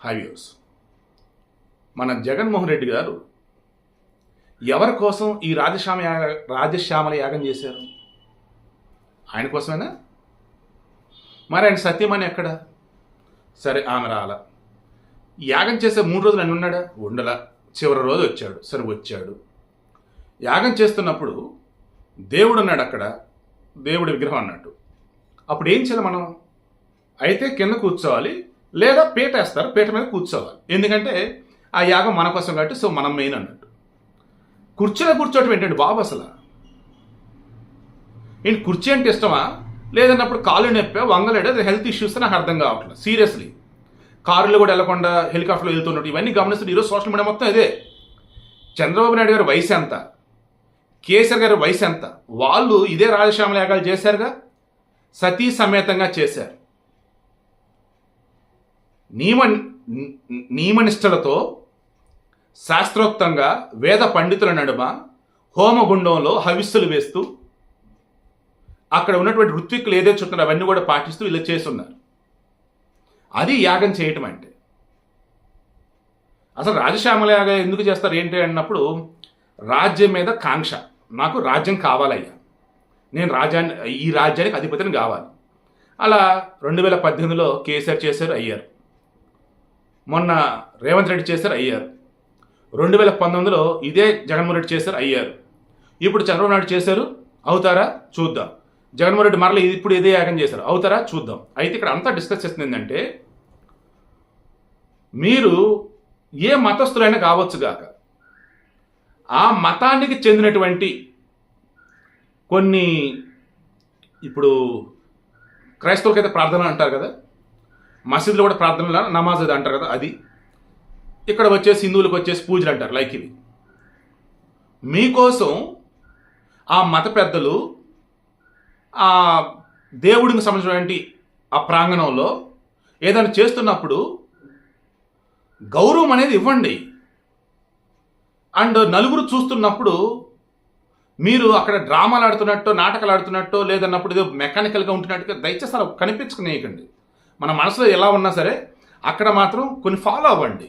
హైవ్యూస్ మన జగన్మోహన్ రెడ్డి గారు ఎవరి కోసం ఈ రాజశ్యామ రాజశ్యామల యాగం చేశారు? ఆయన కోసమేనా? మరి ఆయన సత్యమని ఎక్కడ? సరే ఆమె రాల. యాగం చేసే మూడు రోజులు ఆయన ఉన్నాడా? ఉండలా. చివరి రోజు వచ్చాడు. సరే వచ్చాడు. యాగం చేస్తున్నప్పుడు దేవుడు అన్నాడు అక్కడ. దేవుడి విగ్రహం అన్నట్టు. అప్పుడు ఏం చేయాలి మనం? అయితే కింద కూర్చోవాలి. లేదా పీట వేస్తారు పీట మీద కూర్చోవాలి. ఎందుకంటే ఆ యాగం మన కోసం కాబట్టి సో మనం మెయిన్ అన్నట్టు. కుర్చీలో కూర్చోవటం ఏంటండి బాబు అసలు? ఏంటి కుర్చీ అంటే ఇష్టమా? లేదన్నప్పుడు కాళ్ళు నొప్పి వంగలేడు? అది హెల్త్ ఇష్యూస్ నాకు అర్థం కావట్లేదు సీరియస్లీ కారులో కూడా వెళ్ళకుండా హెలికాప్టర్లో వెళ్తున్నట్టు ఇవన్నీ గమనిస్తుంది ఈరోజు సోషల్ మీడియా మొత్తం ఇదే. చంద్రబాబు నాయుడు గారి వయసు ఎంత? కేసీఆర్ గారి వయసు ఎంత? వాళ్ళు ఇదే రాజశ్యామల యాగాలు చేశారుగా? సతీ సమేతంగా చేశారు. నియమ నియమనిష్టలతో శాస్త్రోక్తంగా వేద పండితుల నడుమ హోమగుండంలో హవిస్సులు వేస్తూ అక్కడ ఉన్నటువంటి ఋత్విక్కులు ఏదైతే చుట్టారో అవన్నీ కూడా పాటిస్తూ ఇలా చేస్తున్నారు. అది యాగం చేయటం అంటే. అసలు రాజశ్యామల యాగం ఎందుకు చేస్తారు ఏంటి అన్నప్పుడు రాజ్యం మీద కాంక్ష. నాకు రాజ్యం కావాలయ్యా. నేను రాజ్యాన్ని ఈ రాజ్యానికి అధిపతిని కావాలి. అలా రెండు వేల పద్దెనిమిదిలో కేసీఆర్ చేశారు అయ్యారు. మొన్న రేవంత్ రెడ్డి చేశారు అయ్యారు. రెండు వేల పంతొమ్మిదిలో ఇదే జగన్మోహన్ రెడ్డి చేశారు అయ్యారు. ఇప్పుడు చంద్రబాబు నాయుడు చేశారు అవుతారా? చూద్దాం. జగన్మోహన్ రెడ్డి మరలా ఇప్పుడు ఇదే యాగం చేశారు అవుతారా? చూద్దాం. అయితే ఇక్కడ అంతా డిస్కస్ చేస్తుంది ఏంటంటే మీరు ఏ మతస్థులైనా కావచ్చుగాక ఆ మతానికి చెందినటువంటి కొన్ని ఇప్పుడు క్రైస్తవులకైతే ప్రార్థన అంటారు కదా మసీదులో కూడా ప్రార్థనలు నమాజ్ అది అంటారు కదా అది. ఇక్కడ వచ్చేసి హిందువులకు వచ్చేసి పూజలు అంటారు లైక్ ఇవి. మీకోసం ఆ మత పెద్దలు ఆ దేవుడికి సంబంధించినటువంటి ఆ ప్రాంగణంలో ఏదైనా చేస్తున్నప్పుడు గౌరవం అనేది ఇవ్వండి. అండ్ నలుగురు చూస్తున్నప్పుడు మీరు అక్కడ డ్రామాలు ఆడుతున్నట్టు నాటకాలు ఆడుతున్నట్టు లేదన్నప్పుడు ఏదో మెకానికల్గా ఉంటున్నట్టుగా దయచేసి అలా కనిపించుకునేయకండి మన మనసులో ఎలా ఉన్నా సరే అక్కడ మాత్రం కొన్ని ఫాలో అవ్వండి.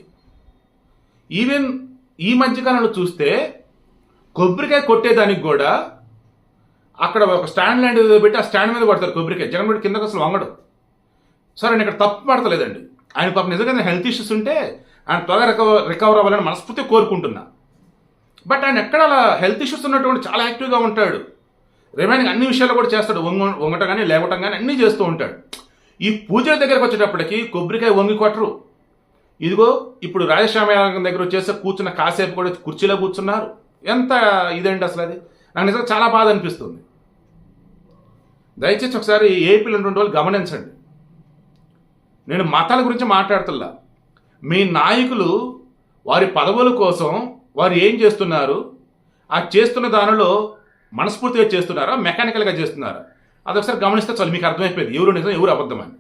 ఈవెన్ ఈ మధ్యకాలంలో చూస్తే కొబ్బరికాయ కొట్టేదానికి కూడా అక్కడ ఒక స్టాండ్ లాంటిది పెట్టి ఆ స్టాండ్ మీద కొడతారు కొబ్బరికాయ. జగన్ రెడ్డి కిందకు అసలు వంగడు. సరే నేను ఇక్కడ తప్పు పడతలేదండి. ఆయన పాపం నిజంగా హెల్త్ ఇష్యూస్ ఉంటే ఆయన త్వరగా రికవర్ రికవర్ అవ్వాలని మనస్ఫూర్తి కోరుకుంటున్నా. బట్ ఆయన ఎక్కడ అలా హెల్త్ ఇష్యూస్ ఉన్నటువంటి చాలా యాక్టివ్గా ఉంటాడు. రిమైనింగ్ అన్ని విషయాలు కూడా చేస్తాడు. వంగ వంగటం కానీ లేవటం కానీ అన్నీ చేస్తూ ఉంటాడు. ఈ పూజల దగ్గరకు వచ్చేటప్పటికి కొబ్బరికాయ వంగి కొట్టరు. ఇదిగో ఇప్పుడు రాజశ్యామయాగం దగ్గర వచ్చేసి కూర్చున్న కాసేపు కూడా కుర్చీలో కూర్చున్నారు. ఎంత ఇదండి అసలు అది? నాకు నిజంగా చాలా బాధ అనిపిస్తుంది. దయచేసి ఒకసారి ఏపీలో ఉన్నటువంటి వాళ్ళు గమనించండి. నేను మతాల గురించి మాట్లాడుతున్నా. మీ నాయకులు వారి పదవుల కోసం వారు ఏం చేస్తున్నారు? ఆ చేస్తున్న దానిలో మనస్ఫూర్తిగా చేస్తున్నారా? మెకానికల్గా చేస్తున్నారా? అదొకసారి గమనిస్తే చాలు మీకు అర్థమైపోయింది. ఎవరు నిజం ఎవరు అబద్ధమని